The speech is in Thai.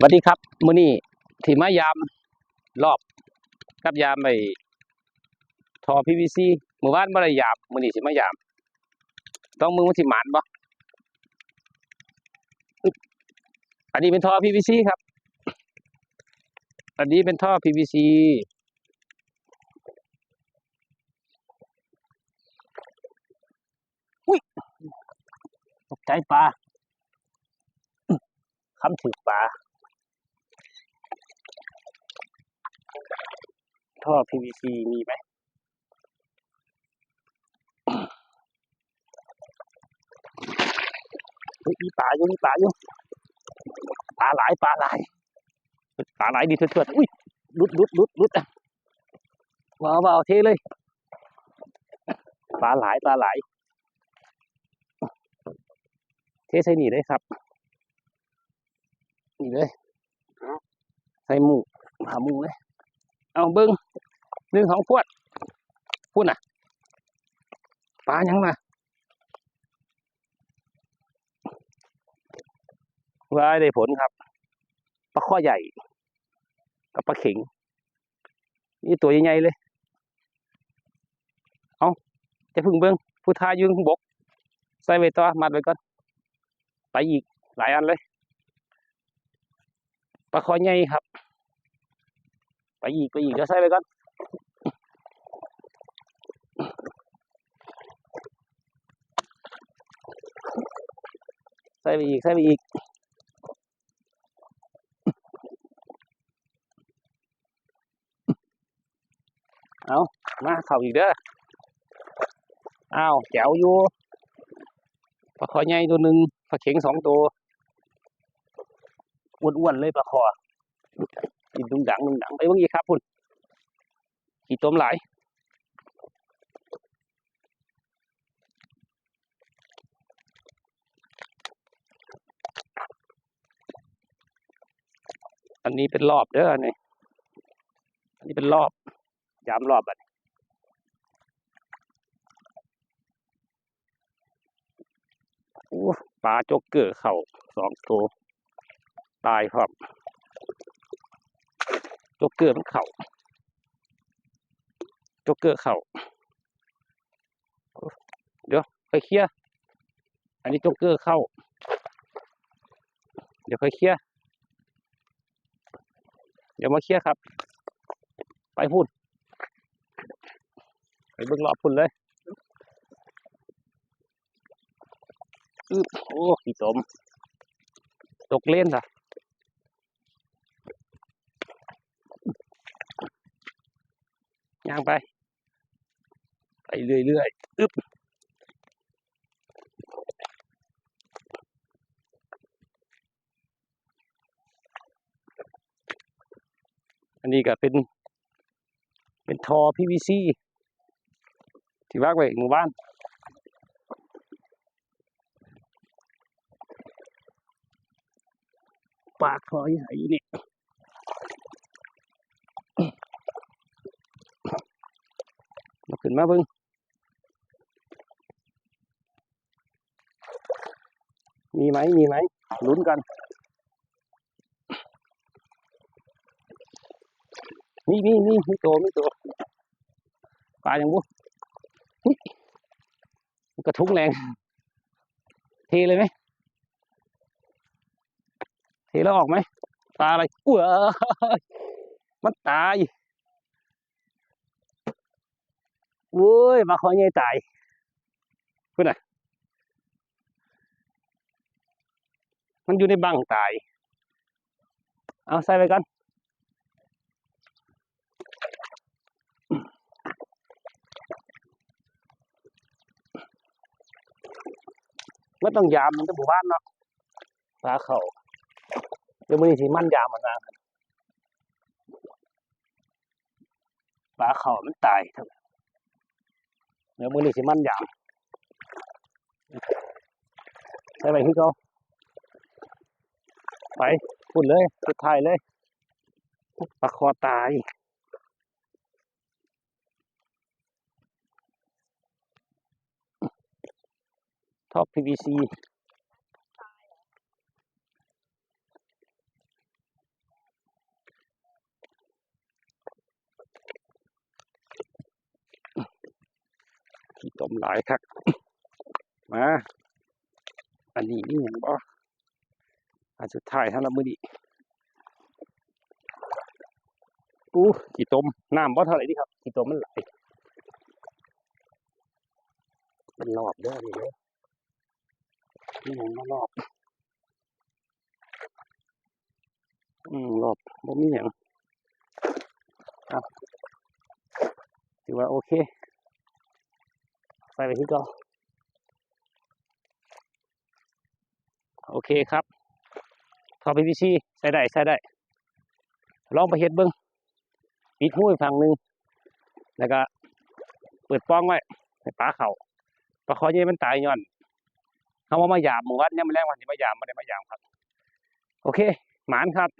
สวัสดีครับมื้อนี้ที่มายามรอบกับยามไปทอ PVC เมื่อวานบ่ได้ยามมื้อนี้สิมายาม ต้องมึงมันสิหมานบ่อันนี้เป็นท่อ PVC ครับ อันนี้เป็นท่อ PVC อุ้ยตกใจปลาอื้อคำถึกปลา ท่อ PVC มีไหมเฮ้ยมีปลาอยู่มีปลาอยู่ปลาหลายปลาหลายปลาหลายดีเถื่อนๆอุ้ยลุดลุดลุดลุดอะว้าวว้าวเทเลยปลาหลายปลาหลายเทใส่นี่เลยครับนี่เลยใส่หมูหาหมูเลย เอาเบิ้งหนึ่งของขวดพูดน่ะปลายังมาว้ายได้ผลครับปลาข้อใหญ่ กับปลาเข็ง นี่ตัวใหญ่ๆเลย เอาจะพึ่งเบิ้งผู้ทายืงบก ใส่ไว้ต่อมัดไว้ก่อนไปอีกหลายอันเลยปลาคอใหญ่ครับ ไปอีกไปอีกเดี๋ยวใส่ไปก่อนใส่ไปอีกใส่ไปอีกเอามาเข่าอีกเด้ออ้าวแจ๋วอยู่ปลาคอใหญ่ตัวหนึ่งปลาเข็งสองตัวอ้วนๆเลยปลาคอ กินดุงดังดุงดังไปเบิ่งอีกครับพุ่นขี่ต้มหลายอันนี้เป็นรอบเด้ออันนี้อันนี้เป็นรอบยามรอบอันนี้โอ้ปลาโจ๊กเกอร์เข่าสองตัวตายครับ จ๊กเกอร์มันเข่าโจ๊กเกอร์เข่าเดี๋ยวค่อยเคลียร์อันนี้โจ๊กเกอร์เข้า เดี๋ยวค่อยเคลียร์เดี๋ยวมาเคลียร์ครับ ไปพูดไปเบิ่งรอบพุ่นเลยอึ๊บโอ้พี่สมตกเล่นจ้ะ ย่างไป ไปเรื่อยๆอึ๊บอันนี้ก็เป็น เป็นทอ PVC ที่วาไว้หมู่บ้านปากทอใหญ่นี่ มา ขึ้นมาเบิ่งมีไหมมีไหมลุ้นกันนี่นี่นี่มีตัวมีตัวปลาอย่างบุ๊กระทุ้งแรง เทเลยไหมเทแล้วออกไหมปลาอะไรอ้วมันตาย โอ้ยมาขอใหญ่ตายพูดน่ะ มันอยู่ในบังตาย เอาใส่ไปกันไม่ต้องยามมันต้งหมู่บ้านเนาะปลาเขาเดี๋ยวมันสิมันยามมันนะปลาเขามันตายเถอะ เดี๋ยวมือนี่สิมันอย่างใช่ไหมพี่เขาไปพุ่นเลยสุดท้ายเลยปลาคอตายท็อป PVC ต้มหลายครับมา อันนี้นี่อย่างบ่อันสุดท้ายทั้งละมือนี้อู้กี่ต้มน้ำบ่เท่าไหร่ดีครับกี่ต้มมันไหลเป็นรอบเด้อนี่เด้อนี่ยังมารอบ อืมรอบบ่มีหยังครับถือว่าโอเค ใส่ไปที่ก็โอเคครับทอพีพีซีใส่ได้ใส่ได้ ลองไปเฮ็ดเบิ้งปิดหูอีกฝั่งหนึ่งแล้วก็เปิดป้องไว้ให้ปลาเขาปลาคอเย่มันตายย้อนเขาว่ามาหยามหมู่วัดเนี่ยมันแรงวันที่มาหยามม่ได้มาหยามครับ โอเค หมานครับ